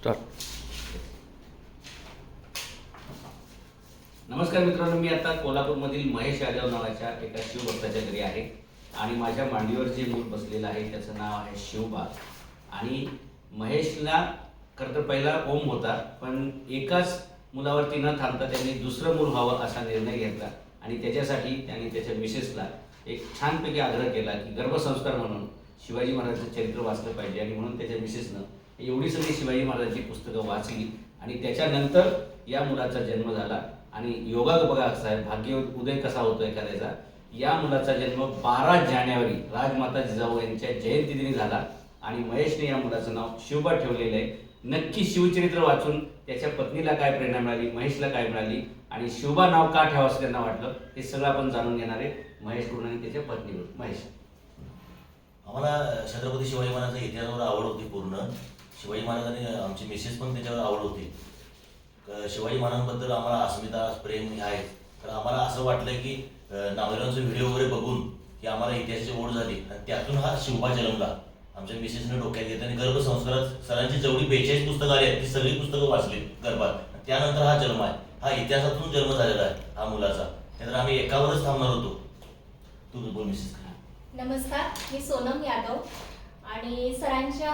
Start नमस्कार मित्रांनो मी आता कोल्हापूरमधील महेश यादव नावाच्या एका शिवभक्ताच्या घरी आहे आणि माझ्या मांडीवर जे मूल बसलेलं आहे त्याचं नाव आहे शिवबा आणि महेशला खरं तर पहिला ओम होता पण एकाच मुलावरती न थांबता त्यांनी दुसरं मूल व्हावं असा निर्णय घेतला आणि त्याच्यासाठी त्यांनी त्याच्या मिसेसला एक छानपैकी आग्रह केला की गर्भसंस्कार म्हणून शिवाजी महाराजांचं चरित्र वाचलं पाहिजे आणि म्हणून त्याच्या मिसेसनं एवढी सगळी शिवाजी महाराजांची पुस्तकं वाचली आणि त्याच्यानंतर या मुलाचा जन्म झाला. आणि योगा बघा असा आहे भाग्य उदय कसा होतो एखाद्याचा या मुलाचा जन्म बारा जानेवारी राजमाता जिजाऊ यांच्या जयंती दिनी झाला. आणि महेशने या मुलाचं नाव शिवबा ठेवलेलं आहे. नक्की शिवचरित्र वाचून त्याच्या पत्नीला काय प्रेरणा मिळाली महेशला काय मिळाली आणि शिवबा नाव का ठेवावं असं त्यांना वाटलं हे सगळं आपण जाणून घेणार आहे. महेशकडून आणि त्याच्या पत्नीकडून महेश. आम्हाला छत्रपती शिवाजी महाराजांच्या इतिहासावर आवड होती पूर्ण. शिवाजी महाराजांनी आमची मिसेस पण त्याच्यावर आवड होती. शिवाजी महाराजांबद्दल आम्हाला अस्मिता प्रेम हे आहे तर आम्हाला असं वाटलं की नावरांचे व्हिडिओ वगैरे बघून की आम्हाला इतिहासाची ओढ झाली. आणि त्यातून हा शिवबा जन्मला. आमच्या मिसेसने डोक्यात घेतला आणि गर्भसंस्कारात सरांची जेवढी बेचाळीस पुस्तकं आली आहेत ती सगळी पुस्तकं वाचली गर्भात. त्यानंतर हा जन्म आहे. हा इतिहासातून जन्म झालेला आहे हा मुलाचा. त्यानंतर आम्ही एकावरच थांबणार होतो. तू बोल मिसेस नमस्कार मी सोनम यादव. आणि सरांच्या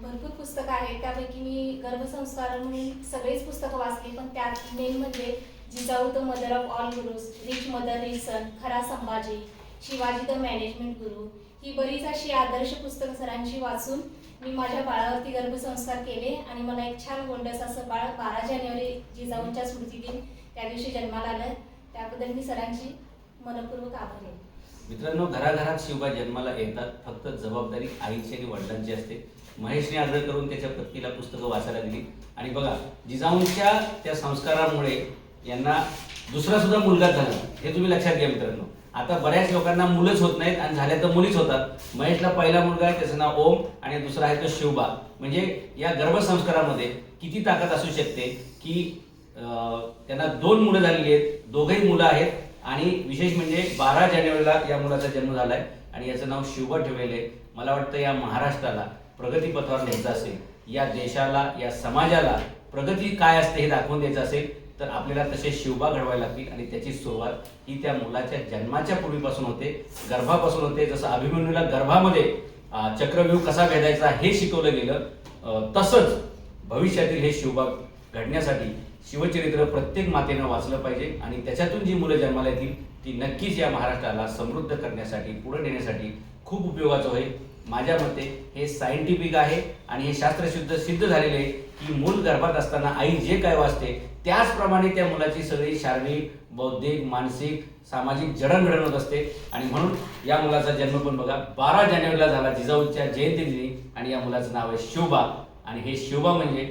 भरपूर पुस्तकं आहेत. त्यापैकी मी गर्भसंस्कार म्हणून सगळीच पुस्तकं वाचली पण त्यात मेन म्हणजे Jijau the mother of all gurus rich mother rich son खरा संभाजी शिवाजी द मॅनेजमेंट गुरु ही बरीच अशी आदर्श पुस्तकं सरांची वाचून मी माझ्या बाळावरती गर्भसंस्कार केले आणि मला एक छान गोंडस असं बाळ बारा जानेवारी जिजाऊंच्या स्मृतिदिन त्या दिवशी जन्माला आलं. त्याबद्दल मी सरांची मनपूर्वक आभार आहे. मित्रांनो घराघरात शिवबा जन्माला येतात. फक्त जबाबदारी आईची आणि वडिलांची असते. महेशने आग्रह करून त्याच्या पत्नीला पुस्तकं वाचायला दिली. आणि बघा जिजाऊंच्या त्या संस्कारामुळे यांना दुसरा सुद्धा मुलगा झाला. हे तुम्ही लक्षात घ्या मित्रांनो. आता बऱ्याच लोकांना मुलंच होत नाहीत आणि झाल्या तर मुलीच होतात. महेशला पहिला मुलगा आहे त्याचं नाव ओम आणि दुसरा आहे तो शिवबा. म्हणजे या गर्भसंस्कारामध्ये किती ताकद असू शकते की त्यांना दोन मुलं झालेली आहेत दोघंही मुलं आहेत. आणि विशेष म्हणजे बारा जानेवारीला या मुलाचा जन्म झालाय आणि याचं नाव शिवबा ठेवलेले मला वाटतं या महाराष्ट्राला प्रगतीपथावर न्यायचं असेल. या देशाला या समाजाला प्रगती काय असते हे दाखवून द्यायचं असेल तर आपल्याला तसे शिवबा घडवायला लागतील आणि त्याची सुरुवात ही त्या मुलाच्या जन्माच्या पूर्वीपासून होते गर्भापासून होते. जसं अभिमन्यूला गर्भामध्ये चक्रव्यूह कसा भेदायचा हे शिकवलं गेलं. तसंच भविष्यातील हे शिवबा घडण्यासाठी शिवचरित्र प्रत्येक मातेनं वाचलं पाहिजे आणि त्याच्यातून जी मुलं जन्माला येतील ती नक्कीच या महाराष्ट्राला समृद्ध करण्यासाठी पुढे नेण्यासाठी खूप उपयोगाचं होईल. माझ्या मते हे सायंटिफिक आहे आणि हे शास्त्रशुद्ध सिद्ध झालेले आहे की मूल गर्भात असताना आई जे काय वाचते त्याचप्रमाणे त्या मुलाची सगळी शारीरिक बौद्धिक मानसिक सामाजिक जडणघडण होत असते. आणि म्हणून या मुलाचा जन्म पण बघा बारा जानेवारीला झाला जिजाऊच्या जयंती दिनी आणि या मुलाचं नाव आहे शिवबा आणि हे शिवबा म्हणजे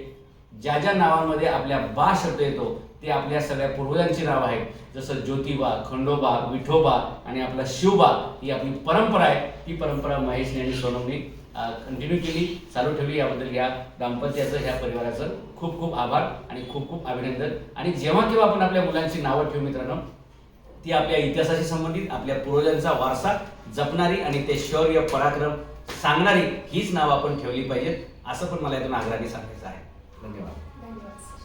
ज्या ज्या नावांमध्ये आपल्या बा शब्द येतो ते आपल्या सगळ्या पूर्वजांची नाव आहेत. जसं ज्योतिबा खंडोबा विठोबा आणि आपला शिवबा ही आपली परंपरा आहे. ही परंपरा महेशने आणि सोनमने कंटिन्यू केली. चालू ठेवली. याबद्दल या दाम्पत्याचं ह्या परिवाराचं खूप खूप आभार आणि खूप खूप अभिनंदन. आणि जेव्हा केव्हा आपण आपल्या मुलांची नावं ठेवू मित्रांनो ती आपल्या इतिहासाशी संबंधित आपल्या पूर्वजांचा वारसा जपणारी आणि ते शौर्य पराक्रम सांगणारी हीच नावं आपण ठेवली पाहिजेत. असं पण मला यातून आग्रहाने सांगायचं आहे. धन्यवाद धन्यवाद